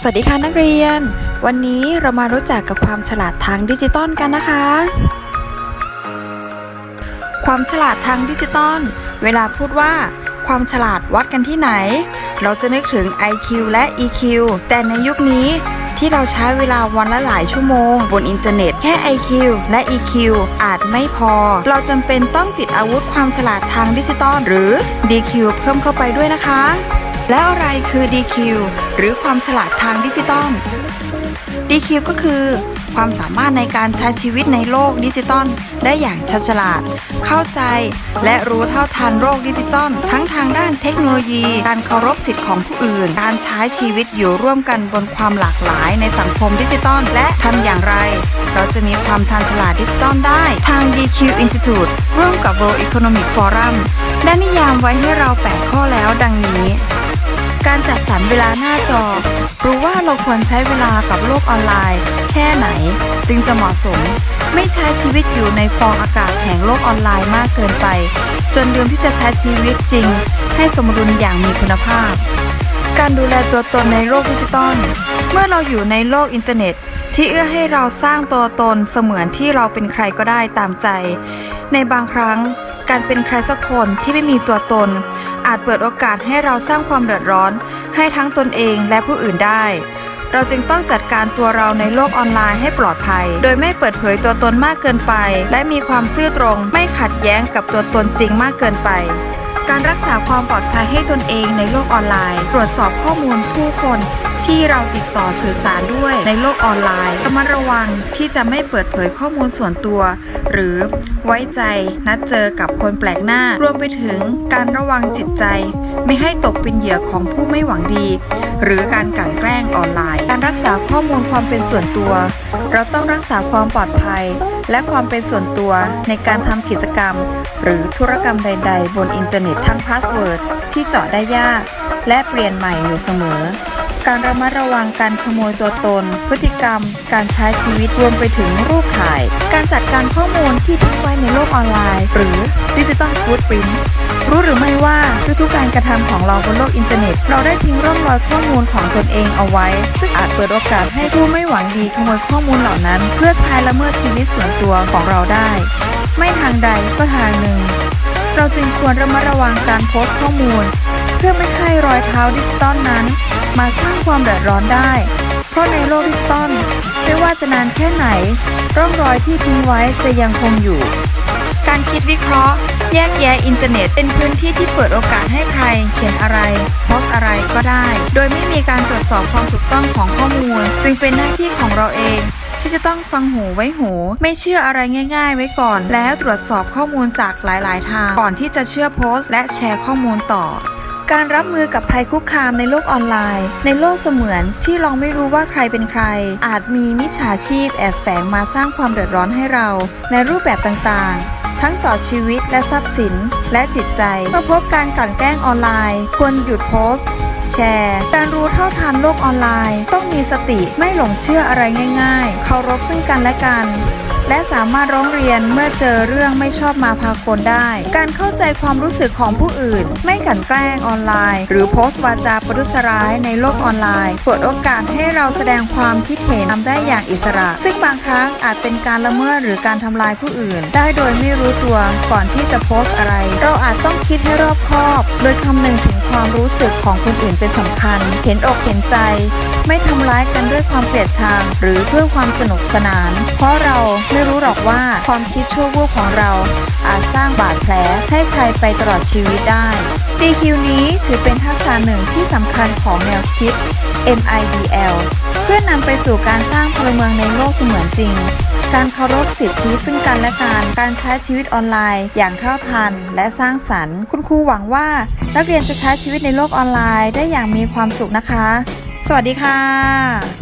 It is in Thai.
สวัสดีค่ะนักเรียน วันนี้เรามารู้จักกับความฉลาดทางดิจิตอลกันนะคะ ความฉลาดทางดิจิตอล เวลาพูดว่าความฉลาดวัดกันที่ไหน เราจะนึกถึง IQ และ EQ แต่ในยุคนี้ที่เราใช้เวลาวันละหลายชั่วโมง บนอินเทอร์เน็ตแค่ IQ และ EQ อาจไม่พอ เราจำเป็นต้องติดอาวุธความฉลาดทางดิจิตอลหรือ DQ เพิ่มเข้าไปด้วยนะคะ แล้วอะไรคือ DQ หรือความฉลาดทางดิจิตอล DQ ก็คือความสามารถในการใช้ชีวิตในโลกดิจิตอลได้อย่างชัฉลาด เข้าใจ และรู้เท่าทันโลกดิจิตอลทั้งทางด้านเทคโนโลยี การเคารพสิทธิ์ของผู้อื่น การใช้ชีวิตอยู่ร่วมกันบนความหลากหลายในสังคมดิจิตอลและทำอย่างไร เราจะมีความชาญฉลาดดิจิตอลได้ ทาง DQ Institute ร่วมกับ World Economic Forum ได้นิยามไว้ให้เรา8ข้อแล้วดังนี้ การจัดสรรเวลาหน้าจอ รู้ว่าเราควรใช้เวลากับโลกออนไลน์ แค่ไหน จึงจะเหมาะสม ไม่ใช้ชีวิตอยู่ในฟองอากาศแห่งโลกออนไลน์มากเกินไป จนลืมที่จะใช้ชีวิตจริง ให้สมดุลอย่างมีคุณภาพ การดูแลตัวตนในโลกดิจิตอลเมื่อเราอยู่ในโลกอินเทอร์เน็ต ที่เอื้อให้เราสร้างตัวตนเสมือนที่เราเป็นใครก็ได้ตามใจ ในบางครั้ง การเป็นใครสักคนที่ไม่มีตัวตน อาจเปิดโอกาสให้เราสร้างความเดือดร้อน ให้ทั้งตนเองและผู้อื่นได้ เราจึงต้องจัดการตัวเราในโลกออนไลน์ให้ปลอดภัย โดยไม่เปิดเผยตัวตนมากเกินไป และมีความซื่อตรง ไม่ขัดแย้งกับตัวตนจริงมากเกินไปการรักษาความปลอดภัยให้ตนเองในโลกออนไลน์ ตรวจสอบข้อมูลผู้คน ที่เราติดต่อสื่อสารด้วยในโลกออนไลน์ระมัดระวังที่จะไม่เปิดเผยข้อมูลส่วนตัว หรือไว้ใจนัดเจอกับคนแปลกหน้า รวมไปถึงการระวังจิตใจ ไม่ให้ตกเป็นเหยื่อของผู้ไม่หวังดี หรือการกลั่นแกล้งออนไลน์ การรักษาข้อมูลความเป็นส่วนตัว เราต้องรักษาความปลอดภัย และความเป็นส่วนตัวในการทำกิจกรรม หรือธุรกรรมใด ๆ บนอินเทอร์เน็ตทั้งพาสเวิร์ดที่เจาะได้ยาก และเปลี่ยนใหม่อยู่เสมอ การระมัดระวังการขโมยตัวตน พฤติกรรม การใช้ชีวิตรวมไปถึงรูปถ่าย การจัดการข้อมูลที่ทิ้งไว้ในโลกออนไลน์ หรือดิจิตอลฟูดปรินท์รู้หรือไม่ว่าทุกๆการกระทำของเราบนโลกอินเทอร์เน็ต เราได้ทิ้งร่องรอยข้อมูลของตนเองเอาไว้ ซึ่งอาจเปิดโอกาสให้ผู้ไม่หวังดีขโมยข้อมูลเหล่านั้น เพื่อใช้ละเมิดชีวิตส่วนตัวของเราได้ ไม่ทางใดก็ทางหนึ่ง เราจึงควรระมัดระวังการโพสต์ข้อมูล เพื่อไม่ให้รอยเท้าดิจิตอลนั้น มาสร้างความเดือดร้อนได้ เพราะในโลกดิจิตอลไม่ว่าจะนานแค่ไหน ร่องรอยที่ทิ้งไว้จะยังคงอยู่ การคิดวิเคราะห์ แยกแยะอินเทอร์เน็ตเป็นพื้นที่ที่เปิดโอกาสให้ใคร เขียนอะไร โพสอะไรก็ได้ โดยไม่มีการตรวจสอบความถูกต้องของข้อมูล จึงเป็นหน้าที่ของเราเอง ที่จะต้องฟังหูไว้หู ไม่เชื่ออะไรง่าย ๆ ไว้ก่อน แล้วตรวจสอบข้อมูลจากหลาย ๆ ทาง ก่อนที่จะเชื่อโพสต์ และแชร์ข้อมูลต่อการรับมือกับภัยคุกคามในโลกออนไลน์ ในโลกเสมือนที่เราไม่รู้ว่าใครเป็นใคร อาจมีมิจฉาชีพแอบแฝงมาสร้างความเดือดร้อนให้เรา ในรูปแบบต่างๆ ทั้งต่อชีวิตและทรัพย์สิน และจิตใจเมื่อพบการกลั่นแกล้งออนไลน์ ควรหยุดโพสต์ แชร์ การรู้เท่าทันโลกออนไลน์ ต้องมีสติไม่หลงเชื่ออะไรง่ายๆ เคารพซึ่งกันและกัน และสามารถร้องเรียนเมื่อเจอเรื่องไม่ชอบมาพากลได้ การเข้าใจความรู้สึกของผู้อื่น ไม่กันแกล้งออนไลน์ หรือโพสต์วาจาประทุษร้ายในโลกออนไลน์เปิดโอกาสให้เราแสดงความคิดเห็นทำได้อย่างอิสระ ซึ่งบางครั้งอาจเป็นการละเมิดหรือการทำลายผู้อื่น ได้โดยไม่รู้ตัวก่อนที่จะโพสต์อะไร เราอาจต้องคิดให้รอบคอบ โดยคำนึงถึง ความรู้สึกของคนอื่นเป็นสำคัญ เห็นอกเห็นใจ ไม่ทำร้ายกันด้วยความเกลียดชังหรือเพื่อความสนุกสนาน เพราะเราไม่รู้หรอกว่าความคิดชั่ววูบของเรา อาจสร้างบาดแผลให้ใครไปตลอดชีวิตได้ DQ นี้ถือเป็นทักษะหนึ่งที่สำคัญของแนวคิด MIDL เพื่อนำไปสู่การสร้างพลเมืองในโลกเสมือนจริง การเคารพสิทธิซึ่งกันและกัน การใช้ชีวิตออนไลน์ อย่างเท่าทันและสร้างสรรค์ คุณครูหวังว่า นักเรียนจะใช้ชีวิตในโลกออนไลน์ได้อย่างมีความสุขนะคะ สวัสดีค่ะ